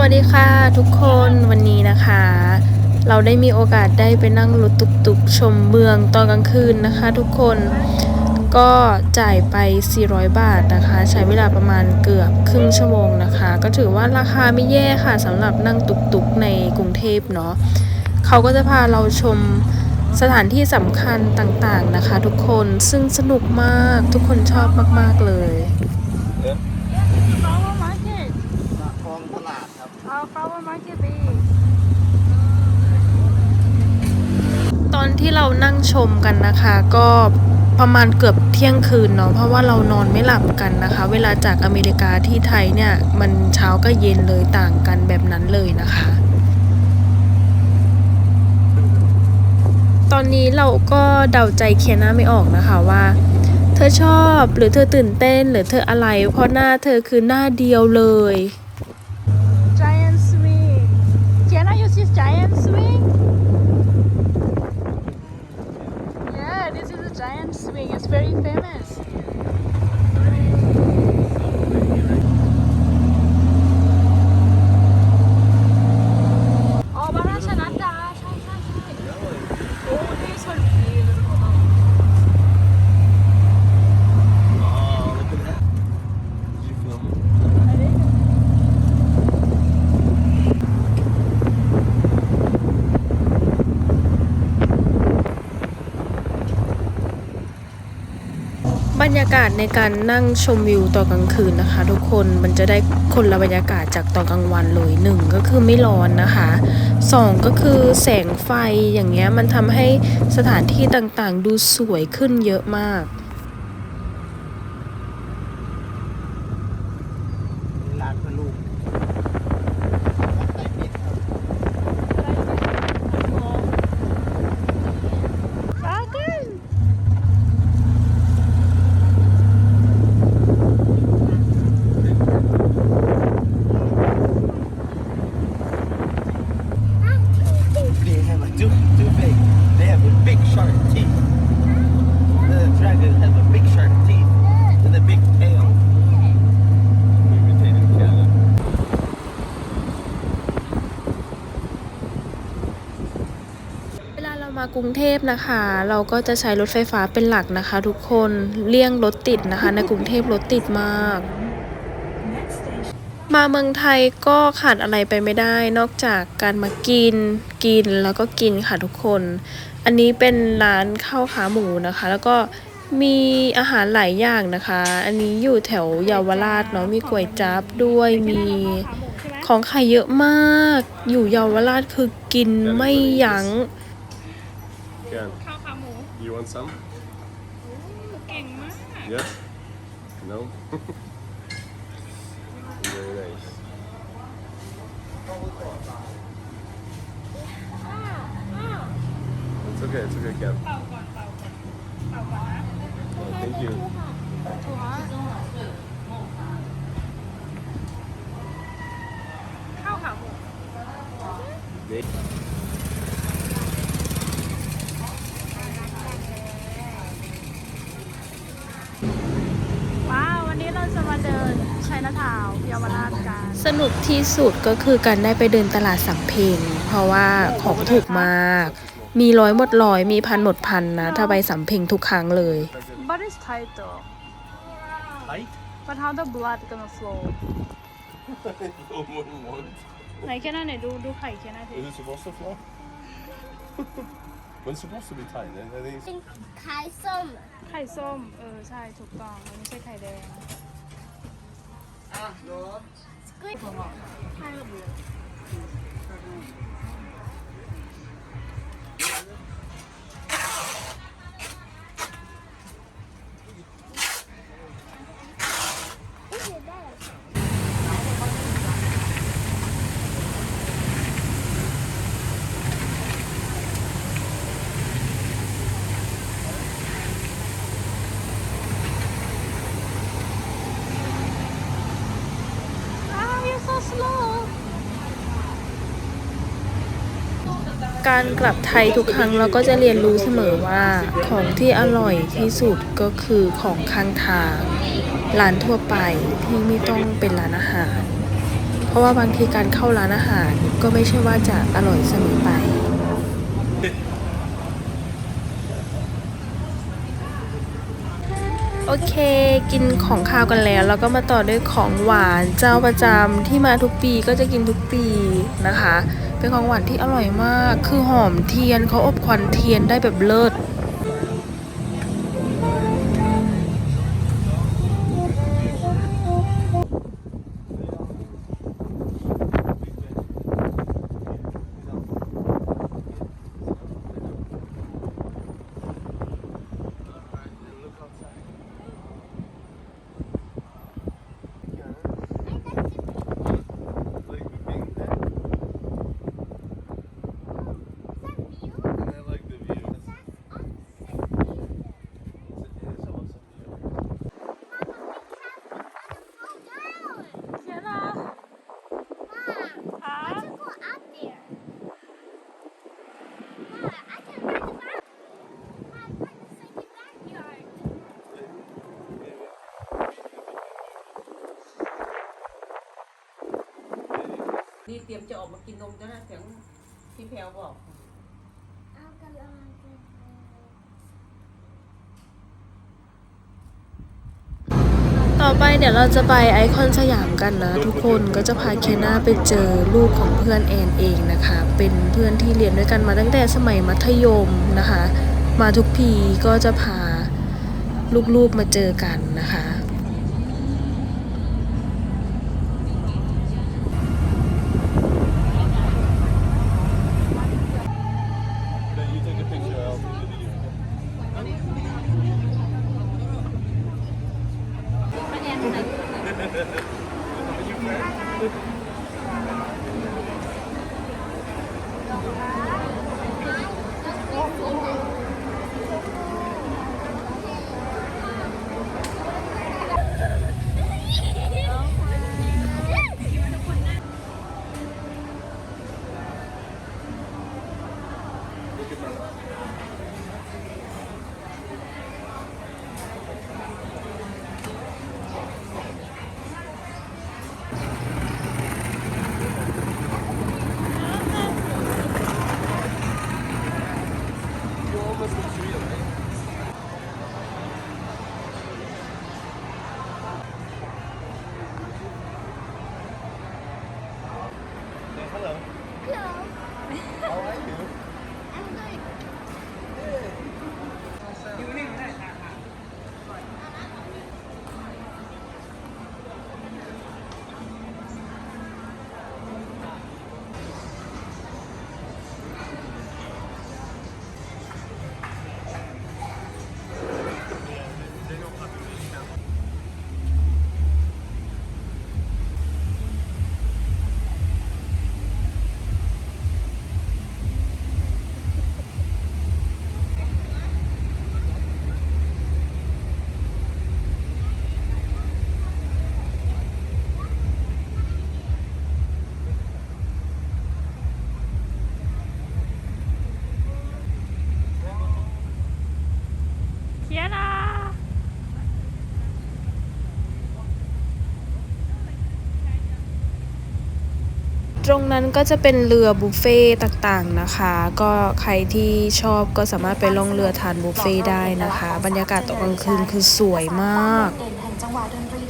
วัสดีค่ะทุกคนวันนี้นะคะ เราได้มีโอกาสได้ไปนั่งรถตุกๆ ชมเมืองตอนกลางคืนนะคะ ทุกคนก็จ่ายไป 400 บาทนะคะ ใช้เวลาประมาณเกือบครึ่งชั่วโมงนะคะ ก็ถือว่าราคาไม่แย่ค่ะสำหรับนั่งตุกๆในกรุงเทพเนาะเขาก็จะพาเราชมสถานที่สำคัญต่างๆนะคะ ทุกคนซึ่งสนุกมากทุกคนชอบมากๆเลย Flower market คลองตลาดครับ เอา flower market ดีตอนที่เรานั่งชมกันนะคะ ก็ประมาณเกือบเที่ยงคืนเนาะเพราะว่าเรานอนไม่หลับกันนะคะ เวลาจากอเมริกาที่ไทยเนี่ย มันเช้าก็เย็นเลยต่างกันแบบนั้นเลยนะคะ ตอนนี้เราก็เดาใจเคียน่าไม่ออกนะคะว่า เธอชอบหรือเธอตื่นเต้นหรือเธออะไร เพราะหน้าเธอคือหน้าเดียวเลย giant swing Can I use this giant swing Yeah this is a giant swing it's very famous อ๋อบ้านราชนัดดาใช่ใช่ใช่โอ้นี่สวยดีเลย Oh, look at that. Did you film it? บรรยากาศในการนั่งชมวิวตอนกลางคืนนะคะ ทุกคนมันจะได้คนละบรรยากาศจากตอนกลางวันเลยหนึ่งก็คือไม่ร้อนนะคะสองก็คือแสงไฟอย่างเงี้ยมันทำให้สถานที่ต่างๆ ดูสวยขึ้นเยอะมาก ร้านเพื่อลูกใส่เม็ดครับ Dragon They have a too big. They have big shark teeth. The dragon has big shark teeth and big tail. เวลาเรามากรุงเทพนะคะ เราก็จะใช้รถไฟฟ้าเป็นหลักนะคะ ทุกคนเลี่ยงรถติดนะคะ ในกรุงเทพรถติดมาก มาเมืองไทยก็ขาดอะไรไปไม่ได้ นอกจากการมากิน กินแล้วก็กินค่ะทุกคน อันนี้เป็นร้านข้าวขาหมูนะคะ แล้วก็มีอาหารหลายอย่างนะคะ อันนี้อยู่แถวเยาวราชเนาะมีก๋วยจั๊บด้วยมีของขายเยอะมาก อยู่เยาวราชคือกินไม่ยัง้ง Ken, ข้าวขาหมู you want some? เก่งมาก Yes? No? Okay, it's okay, Ken. เป่าก่อนเป่าก่อนเป่าก่อนนะ Oh, thank you. ถูกข้าวขาหมู They- ว้าว วันนี้เราจะมาเดินชัยนาทาวน์เยาวราชกัน สนุกที่สุดก็คือการได้ไปเดินตลาดสำเพ็งเพราะว่าของถูกมาก มีร้อยหมดร้อยมีพันหมดพันนะ ถ้าไปสำเพ็งทุกครั้งเลย But it's tight though Tight? But how the blood gonna flow No one wants. ไหนแค่นั้นไหนดูดูไข่แค่นั้นที Is it supposed to flow? When it's supposed to be tight. I I think it's เป็นขายส้มไข่ส้ม เออ ใช่ถูกต้อง มันไม่ใช่ไข่แดงอ้ การกลับไทยทุกครั้งเราก็จะเรียนรู้เสมอว่าของที่อร่อยที่สุดก็คือของข้างทางร้านทั่วไปที่ไม่ต้องเป็นร้านอาหาร เพราะว่าบางทีการเข้าร้านอาหารก็ไม่ใช่ว่าจะอร่อยเสมอไปโอเค กินของข้าวกันแล้ว แล้วก็มาต่อด้วยของหวานเจ้าประจำที่มาทุกปีก็จะกินทุกปีนะคะ เป็นของหวานที่อร่อยมาก คือหอมเทียนเขาอบควันเทียนได้แบบเลิศ เตรียมจะออกมากินนมแล้วนะเสียงพี่แพรวบอก เอากำลังจะต่อไปเดี๋ยวเราจะไปไอคอนสยามกันนะทุกคนก็จะพาเคน่าไปเจอลูกของเพื่อนแอนเองนะคะ เป็นเพื่อนที่เรียนด้วยกันมาตั้งแต่สมัยมัธยมนะคะ มาทุกปีก็จะพาลูกๆมาเจอกันนะคะ เตรงนั้นก็จะเป็นเรือบุฟเฟ่ต่างๆนะคะ ก็ใครที่ชอบก็สามารถไปล่องเรือทานบุฟเฟ่ได้นะคะ บรรยากาศตอนกลางคืนคือสวยมาก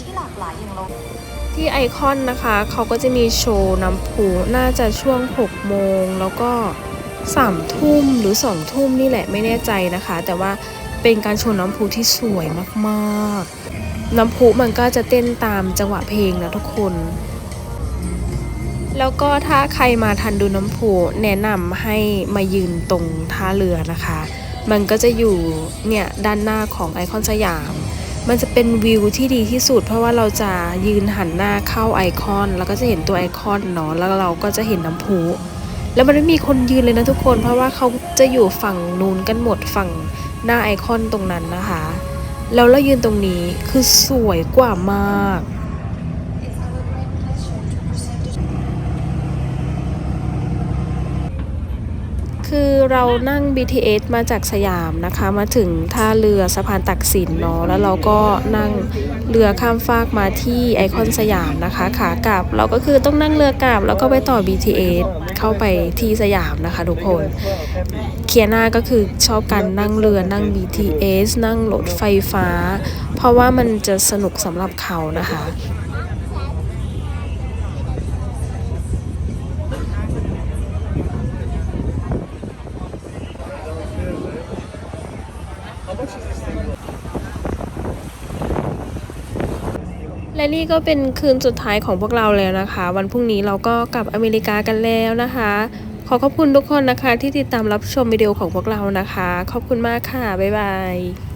ที่หลากหลายอย่างเราที่ไอคอนนะคะ เขาก็จะมีโชว์น้ำพุน่าจะช่วง 6 โมง แล้วก็ 3 ทุ่มหรือ 2 ทุ่มนี่แหละไม่แน่ใจนะคะ แต่ว่าเป็นการโชว์น้ำพุที่สวยมากๆ น้ำพุมันก็จะเต้นตามจังหวะเพลงนะทุกคน แล้วก็ถ้าใครมาทันดูน้ำพุแนะนำให้มายืนตรงท่าเรือนะคะ มันก็จะอยู่เนี่ยด้านหน้าของไอคอนสยาม มันจะเป็นวิวที่ดีที่สุด เพราะว่าเราจะยืนหันหน้าเข้าไอคอน แล้วก็จะเห็นตัวไอคอนเนาะแล้วเราก็จะเห็นน้ำพุแล้วมันไม่มีคนยืนเลยนะทุกคน เพราะว่าเขาจะอยู่ฝั่งนู้นกันหมดฝั่งหน้าไอคอนตรงนั้นนะคะ แล้วเรายืนตรงนี้คือสวยกว่ามาก คือเรานั่ง BTS มาจากสยามนะคะ มาถึงท่าเรือสะพานตักสินเนาะแล้วเราก็นั่งเรือข้ามฟากมาที่ไอคอนสยามนะคะขากลับเราก็คือต้องนั่งเรือกลับ แล้วก็ไปต่อ BTS เข้าไปที่สยามนะคะทุกคนเคียนาก็คือชอบการนั่งเรือนั่ง BTS นั่งรถไฟฟ้า เพราะว่ามันจะสนุกสำหรับเขานะคะและ นี่ก็เป็นคืนสุดท้ายของพวกเราแล้วนะคะ วันพรุ่งนี้เราก็กลับอเมริกากันแล้วนะคะ ขอขอบคุณทุกคนนะคะที่ติดตามรับชมวิดีโอของพวกเรานะคะ ขอบคุณมากค่ะ บ๊ายบาย